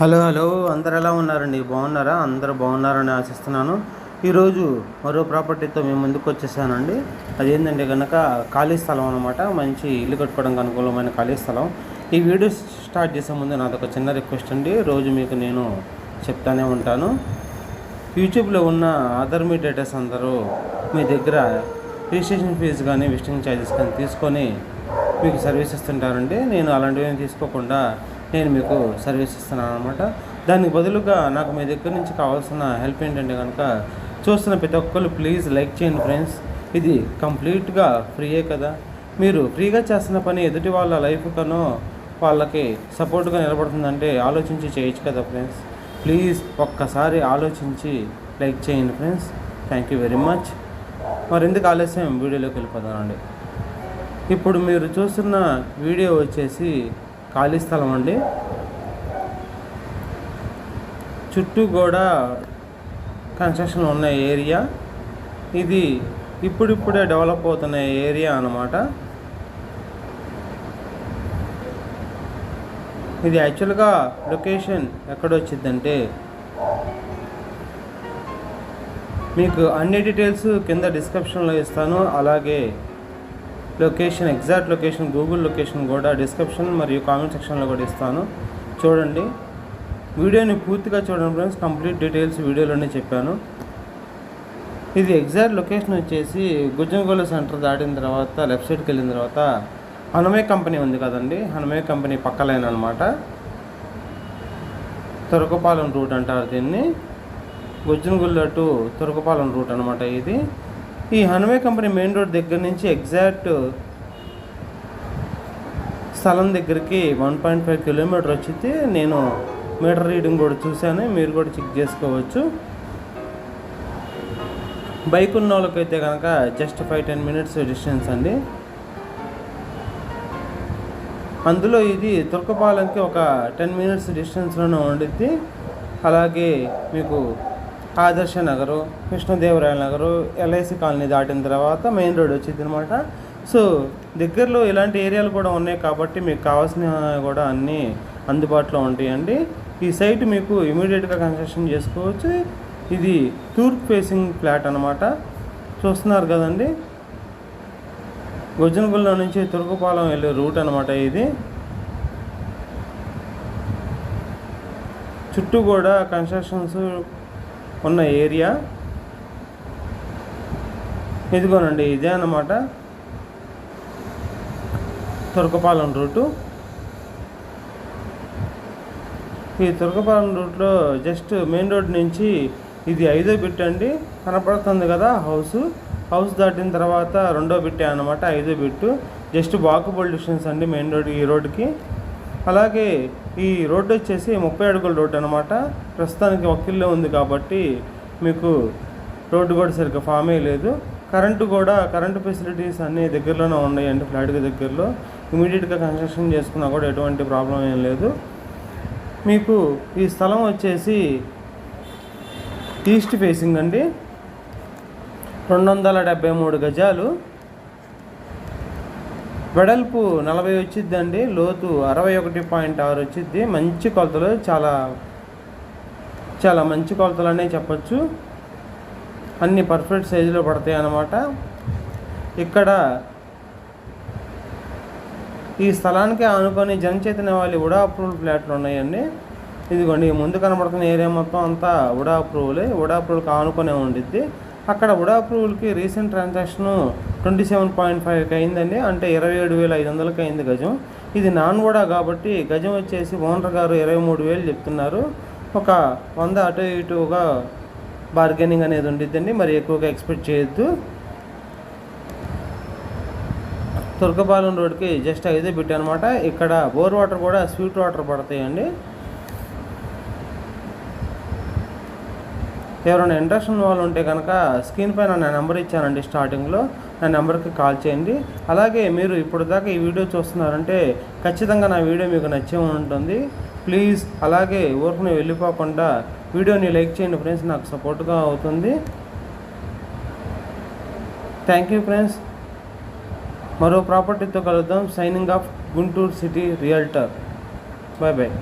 Hello hello అందరు ఎలా ఉన్నారండి? బాగున్నారా? అందరూ బాగున్నారని ఆశిస్తున్నాను. ఈరోజు మరో ప్రాపర్టీతో మేము ముందుకు వచ్చేసానండి. అదేంటంటే కనుక ఖాళీ స్థలం అనమాట మంచి ఇల్లు కట్టుకోవడానికి అనుకూలమైన ఖాళీ స్థలం. ఈ వీడియో స్టార్ట్ చేసే ముందు నాది ఒక చిన్న రిక్వెస్ట్ అండి. రోజు మీకు నేను చెప్తానే ఉంటాను. యూట్యూబ్లో ఉన్న అదర్ మీడియేటర్స్ అందరూ మీ దగ్గర రిజిస్ట్రేషన్ ఫీజు కానీ విజిటింగ్ ఛార్జెస్ కానీ తీసుకొని మీకు సర్వీస్ ఇస్తుంటారండి. నేను అలాంటివి తీసుకోకుండా నేను మీకు సర్వీస్ ఇస్తున్నాను అనమాట దానికి బదులుగా నాకు మీ దగ్గర నుంచి కావాల్సిన హెల్ప్ ఏంటంటే కనుక చూస్తున్న ప్రతి ఒక్కరు ప్లీజ్ లైక్ చేయండి ఫ్రెండ్స్ ఇది కంప్లీట్గా ఫ్రీయే కదా. మీరు ఫ్రీగా చేస్తున్న పని ఎదుటి వాళ్ళ లైఫ్ కనో వాళ్ళకి సపోర్ట్గా నిలబడుతుందంటే ఆలోచించి చేయొచ్చు కదా ఫ్రెండ్స్ ప్లీజ్ ఒక్కసారి ఆలోచించి లైక్ చేయండి friends thank you very much మరి ఎందుకు ఆలస్యం? వీడియోలోకి వెళ్ళిపోతానండి ఇప్పుడు మీరు చూస్తున్న వీడియో వచ్చేసి ఖాళీ స్థలం అండి. చుట్టూ కూడా కన్స్ట్రక్షన్ ఉన్న ఏరియా. ఇది ఇప్పుడిప్పుడే డెవలప్ అవుతున్న ఏరియా అనమాట ఇది యాక్చువల్గా లొకేషన్ ఎక్కడ వచ్చిందంటే మీకు అన్ని డీటెయిల్స్ కింద డిస్క్రిప్షన్లో ఇస్తాను. అలాగే location exact location Google location కూడా డిస్క్రిప్షన్ మరియు కామెంట్ సెక్షన్లో కూడా ఇస్తాను. చూడండి. వీడియోని పూర్తిగా చూడండి ఫ్రెండ్స్ కంప్లీట్ డీటెయిల్స్ వీడియోలోనే చెప్పాను. ఇది ఎగ్జాక్ట్ లొకేషన్ వచ్చేసి గుజ్జంగోల సెంటర్ దాటిన తర్వాత లెఫ్ట్ సైడ్కి వెళ్ళిన తర్వాత హనుమే కంపెనీ ఉంది కదండి. హనుమే కంపెనీ పక్క లైన్ అనమాట తురకపాలెం రూట్ అంటారు దీన్ని. గుజ్జంగుళ్ళ టు తురకపాలెం రూట్ అనమాట ఇది. ఈ హన్వే కంపెనీ మెయిన్ రోడ్ దగ్గర నుంచి ఎగ్జాక్ట్ స్థలం దగ్గరికి వన్ పాయింట్ ఫైవ్ కిలోమీటర్ వచ్చింది. నేను మీటర్ రీడింగ్ కూడా చూశాను. మీరు కూడా చెక్ చేసుకోవచ్చు. బైక్ ఉన్న వాళ్ళకైతే కనుక just five ten minutes distance అండి. అందులో ఇది తుర్కపాలెంకి ఒక టెన్ మినిట్స్ డిస్టెన్స్లోనే ఉండిద్ది. అలాగే మీకు ఆదర్శ నగరు కృష్ణదేవరాయల నగరు ఎల్ఐసి కాలనీ దాటిన తర్వాత మెయిన్ రోడ్ వచ్చింది అనమాట సో దగ్గరలో ఇలాంటి ఏరియాలు కూడా ఉన్నాయి కాబట్టి మీకు కావాల్సిన కూడా అన్నీ అందుబాటులో ఉంటాయండి. ఈ సైట్ మీకు ఇమీడియట్గా కన్స్ట్రక్షన్ చేసుకోవచ్చు. ఇది తూర్పు ఫేసింగ్ ఫ్లాట్ అనమాట చూస్తున్నారు కదండి? గొజ్జనగుల్ల నుంచి తుర్కపాలెం వెళ్ళే రూట్ అనమాట ఇది. చుట్టూ కూడా కన్స్ట్రక్షన్స్ ఉన్న ఏరియా. ఇదిగోనండి ఇదే అన్నమాట. తురకపాలెం రూటు. ఈ తురకపాలెం రూట్లో జస్ట్ మెయిన్ రోడ్ నుంచి ఇది ఐదో బిట్ అండి. కనపడుతుంది కదా హౌస్. హౌస్ దాటిన తర్వాత రెండో బిట్టే అనమాట ఐదో బిట్టు. జస్ట్ వాకబుల్ డిస్టెన్స్ అండి మెయిన్ రోడ్ ఈ రోడ్కి. అలాగే ఈ రోడ్డు వచ్చేసి ముప్పై అడుగుల రోడ్డు అనమాట ప్రస్తుతానికి ఒక్కిల్లే ఉంది కాబట్టి మీకు రోడ్డు కూడా సరిగ్గా ఫామ్ లేదు. కరెంటు కూడా కరెంటు ఫెసిలిటీస్ అన్నీ దగ్గరలోనే ఉన్నాయండి ఫ్లాట్కి దగ్గరలో. ఇమీడియట్గా కన్స్ట్రక్షన్ చేసుకున్నా కూడా ఎటువంటి ప్రాబ్లం ఏం లేదు. మీకు ఈ స్థలం వచ్చేసి ఈస్ట్ ఫేసింగ్ అండి. రెండు వందల డెబ్బై మూడు గజాలు. వెడల్పు నలభై వచ్చిద్దండి లోతు అరవై ఒకటి పాయింట్ ఆరు వచ్చిద్ది. మంచి కొలతలు చాలా చాలా మంచి కొలతలు అనే చెప్పచ్చు. అన్ని పర్ఫెక్ట్ సైజులో పడతాయి అన్నమాట. ఇక్కడ ఈ స్థలానికి ఆనుకొని జనచైతన్య వాళ్ళు ఉడా అప్రూవల్ ఫ్లాట్లు ఉన్నాయండి. ఇదిగోండి ముందు కనబడుతున్న ఏరియా మొత్తం అంతా ఉడా అప్రూవలే. ఉడా అప్రూవల్కి ఆనుకొనే ఉండిద్ది. అక్కడ UDA అప్రూవల్కి recent transaction twenty seven point ఫైవ్కి అయిందండి. అంటే ఇరవై ఏడు వేల ఐదు వందలకి అయింది గజం. ఇది నాన్ ఉడా కాబట్టి గజం వచ్చేసి ఓనర్ గారు ఇరవై మూడు వేలు చెప్తున్నారు. ఒక వంద అటు ఇటుగా బార్గెనింగ్ అనేది ఉండిద్దండి. మరి ఎక్కువగా ఎక్స్పెక్ట్ చేయొద్దు. తుర్కపాలెం రోడ్కి జస్ట్ ఐదే బిట్ అనమాట ఇక్కడ బోర్ వాటర్ కూడా స్వీట్ వాటర్ పడతాయండి. ఎవరైనా ఇంట్రెస్ట్ ఉన్న వాళ్ళు ఉంటే కనుక స్క్రీన్ పైన నా నెంబర్ ఇచ్చానండి స్టార్టింగ్లో. నా నెంబర్కి కాల్ చేయండి. అలాగే మీరు ఇప్పుడు దాకా ఈ వీడియో చూస్తున్నారంటే ఖచ్చితంగా నా వీడియో మీకు నచ్చే ఉంటుంది. ప్లీజ్ అలాగే ఊరికి వెళ్ళిపోకుండా వీడియోని లైక్ చేయండి ఫ్రెండ్స్. నాకు సపోర్ట్గా అవుతుంది. Thank you friends. మరో ప్రాపర్టీతో కలుద్దాం. Signing off Guntur city realtor. Bye bye